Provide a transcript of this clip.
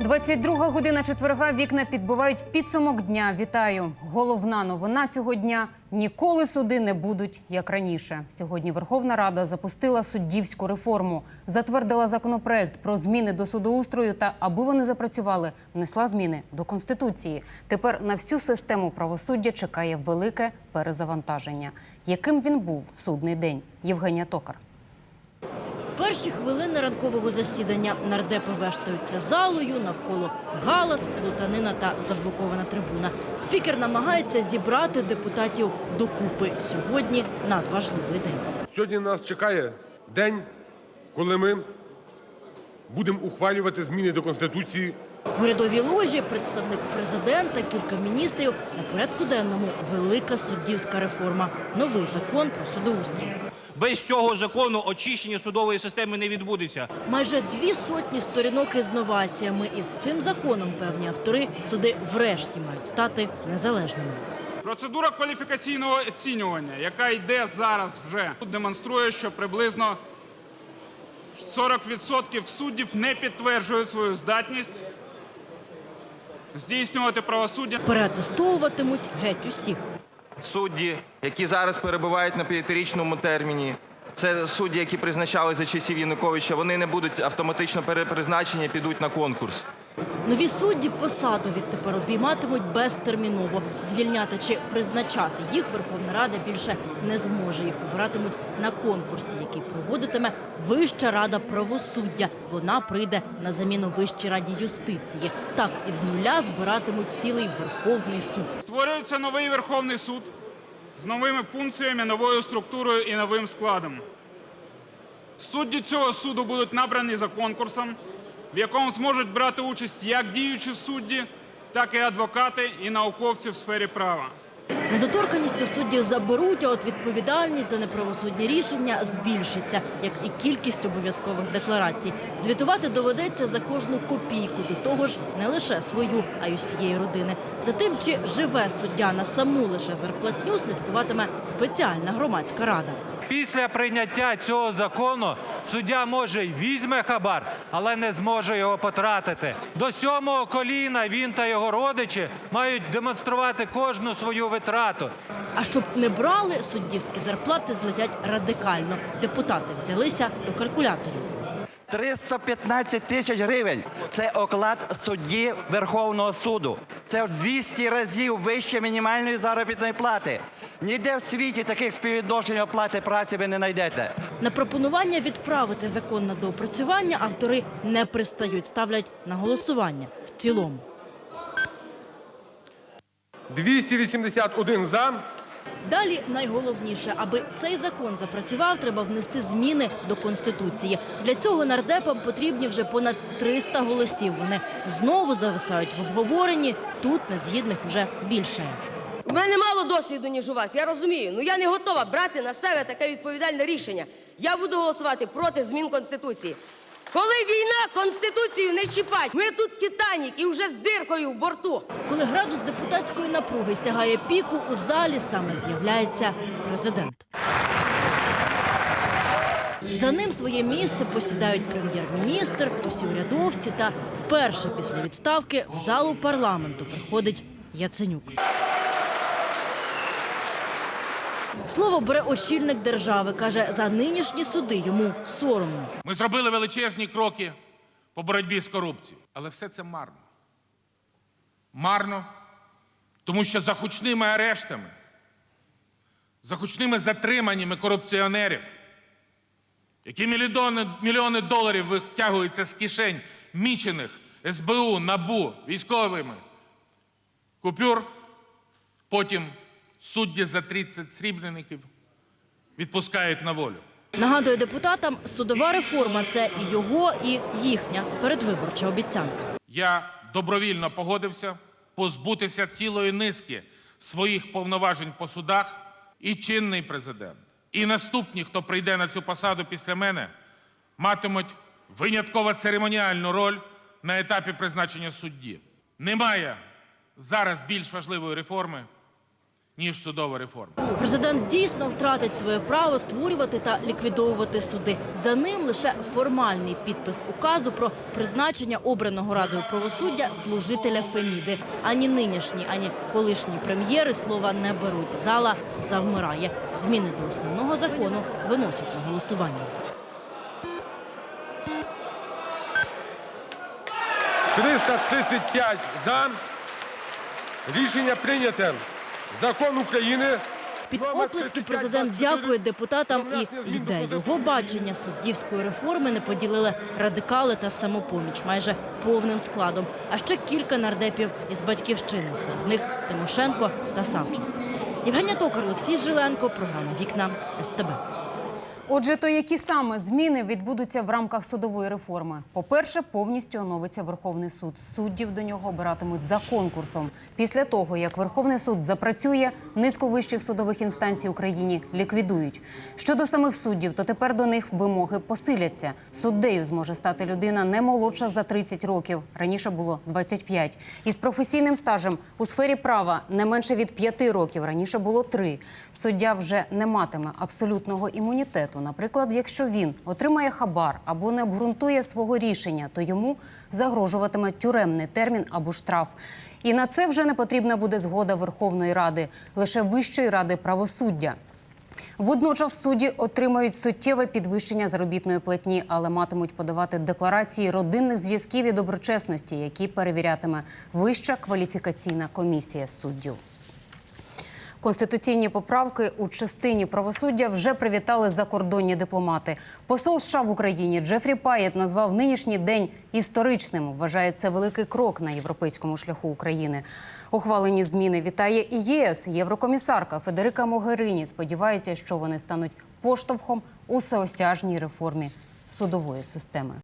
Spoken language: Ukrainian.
22 година четверга. Вікна підбивають підсумок дня. Вітаю. Головна новина цього дня: ніколи суди не будуть як раніше. Сьогодні Верховна Рада запустила суддівську реформу, затвердила законопроект про зміни до судоустрою та, аби вони запрацювали, внесла зміни до конституції. Тепер на всю систему правосуддя чекає велике перезавантаження. Яким він був судний день? Євгенія Токар. Перші хвилини ранкового засідання нардепи вештаються залою, навколо галас, плутанина та заблокована трибуна. Спікер намагається зібрати депутатів докупи сьогодні надважливий день. Сьогодні нас чекає день, коли ми будемо ухвалювати зміни до Конституції. В урядовій ложі представник президента, кілька міністрів на порядку денному велика суддівська реформа, новий закон про судоустрій. Без цього закону очищення судової системи не відбудеться. Майже дві сотні сторінок із новаціями. І з цим законом певні автори суди врешті мають стати незалежними. Процедура кваліфікаційного оцінювання, яка йде зараз вже, демонструє, що приблизно 40% суддів не підтверджують свою здатність здійснювати правосуддя. Переатестовуватимуть геть усіх. Судді, які зараз перебувають на п'ятирічному терміні. Це судді, які призначали за часів Януковича. Вони не будуть автоматично перепризначені, підуть на конкурс. Нові судді посаду відтепер обійматимуть безтерміново. Звільняти чи призначати їх Верховна Рада більше не зможе. Їх обиратимуть на конкурсі, який проводитиме Вища рада правосуддя. Вона прийде на заміну Вищій раді юстиції. Так із нуля збиратимуть цілий Верховний суд. Створюється новий Верховний суд з новими функціями, новою структурою і новим складом. Судді цього суду будуть набрані за конкурсом, в якому зможуть брати участь як діючі судді, так і адвокати і науковці в сфері права. Недоторканність у суддів заберуть, а от відповідальність за неправосудні рішення збільшиться, як і кількість обов'язкових декларацій. Звітувати доведеться за кожну копійку, до того ж не лише свою, а й усієї родини. За тим, чи живе суддя на саму лише зарплатню, слідкуватиме спеціальна громадська рада. Після прийняття цього закону суддя може й візьме хабар, але не зможе його потратити. До сьомого коліна він та його родичі мають демонструвати кожну свою витрату. А щоб не брали, суддівські зарплати злетять радикально. Депутати взялися до калькуляторів. 315 тисяч гривень це оклад судді Верховного суду. Це в 200 разів вище мінімальної заробітної плати. Ніде в світі таких співвідношень оплати праці ви не знайдете. На пропонування відправити закон на доопрацювання автори не пристають, ставлять на голосування в цілому. 281 за. Далі найголовніше, аби цей закон запрацював, треба внести зміни до конституції. Для цього нардепам потрібні вже понад 300 голосів. Вони знову зависають в обговоренні. Тут незгідних вже більше. У мене мало досвіду, ніж у вас, я розумію. Ну я не готова брати на себе таке відповідальне рішення. Я буду голосувати проти змін Конституції. Коли війна, Конституцію не чіпать. Ми тут Титанік і вже з диркою в борту. Коли градус депутатської напруги сягає піку, у залі саме з'являється президент. За ним своє місце посідають прем'єр-міністр, усі та вперше після відставки в залу парламенту приходить Яценюк. Слово бере очільник держави. Каже, за нинішні суди йому соромно. Ми зробили величезні кроки по боротьбі з корупцією. Але все це марно. Марно, тому що за гучними арештами, за гучними затриманнями корупціонерів, які мільйони, мільйони доларів витягуються з кишень мічених СБУ, НАБУ, військовими купюр, потім судді за 30 срібреників відпускають на волю. Нагадує депутатам, судова реформа це і його, і їхня передвиборча обіцянка. Я добровільно погодився позбутися цілої низки своїх повноважень по судах і чинний президент. І наступні, хто прийде на цю посаду після мене, матимуть винятково церемоніальну роль на етапі призначення судді. Немає зараз більш важливої реформи, ніж судова реформа. Президент дійсно втратить своє право створювати та ліквідовувати суди. За ним лише формальний підпис указу про призначення обраного радою правосуддя служителя Феміди. Ані нинішні, ані колишні прем'єри слова не беруть. Зала завмирає. Зміни до основного закону виносять на голосування. 335 за. Рішення прийняте. Закон України. Під оплески президент дякує депутатам і йде. Його бачення суддівської реформи не поділили радикали та самопоміч майже повним складом. А ще кілька нардепів із батьківщини. Серед них Тимошенко та Савченко. Євгенія Токар, Олексій Жиленко, програма Вікна СТБ. Отже, то які саме зміни відбудуться в рамках судової реформи? По-перше, повністю оновиться Верховний суд. Суддів до нього обиратимуть за конкурсом. Після того, як Верховний суд запрацює, низку вищих судових інстанцій Україні ліквідують. Щодо самих суддів, то тепер до них вимоги посиляться. Суддею зможе стати людина не молодша за 30 років. Раніше було 25. Із професійним стажем у сфері права не менше від 5 років. Раніше було 3. Суддя вже не матиме абсолютного імунітету. Наприклад, якщо він отримає хабар або не обґрунтує свого рішення, то йому загрожуватиме тюремний термін або штраф. І на це вже не потрібна буде згода Верховної Ради, лише Вищої ради правосуддя. Водночас судді отримають суттєве підвищення заробітної платні, але матимуть подавати декларації родинних зв'язків і доброчесності, які перевірятиме Вища кваліфікаційна комісія суддів. Конституційні поправки у частині правосуддя вже привітали закордонні дипломати. Посол США в Україні Джефрі Паєт назвав нинішній день історичним. Вважає це великий крок на європейському шляху України. Ухвалені зміни вітає і ЄС. Єврокомісарка Федерика Могерині сподівається, що вони стануть поштовхом у всеосяжній реформі судової системи.